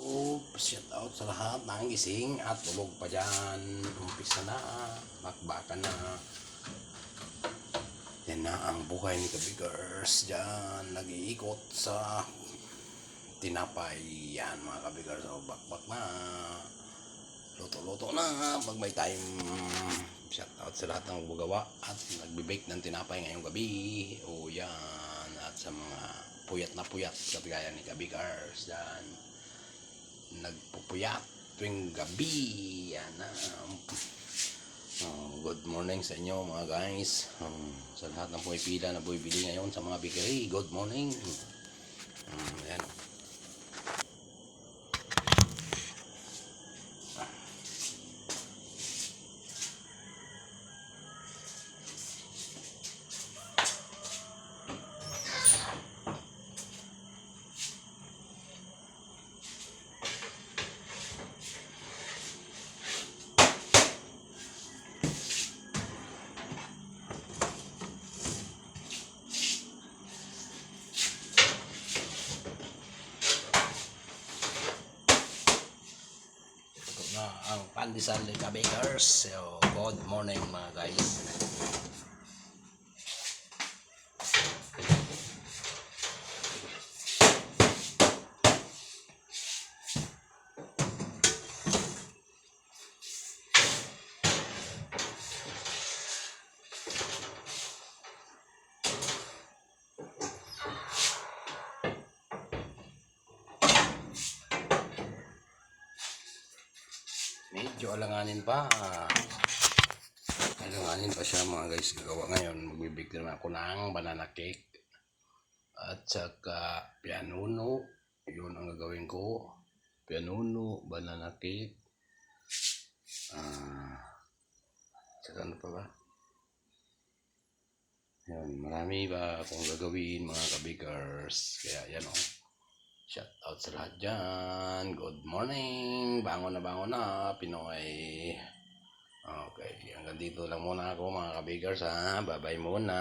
Oh, shout out sa lahat ng gising at tulog pa dyan. Umpisa na, bakbakan na. Yan na ang buhay ni Kabigers dyan. Nag-iikot sa tinapay. Yan mga Kabigers. O, bakbak na. Luto-luto na. Pag may time. Shout out sa lahat ng bugagawa at nagbe-bake ng tinapay ngayong gabi. O yan. At sa mga puyat na puyat kagaya ni Kabigers dyan nagpupuyat tuwing gabi. Yan na. Oh, good morning sa inyo mga guys. Um, sa lahat ng pumipila na bumibili ngayon sa mga bakery. Good morning. Um, yan. Na ang pandesal ni Kabakers. So, good morning mga guys. Medyo alanganin pa. Alanganin pa siya mga guys. Gagawa ngayon. Magbibig naman ako ng banana cake. At saka pianuno. Yun ang gagawin ko. Pianuno, banana cake. Ah, saka ano pa ba? Yan, marami ba akong gagawin mga kabikers. Kaya yan o. Shout out sa lahat dyan. Good morning. Bangon na bangon na, Pinoy. Okay, hanggang dito lang muna ako mga kabigers ha. Bye-bye muna.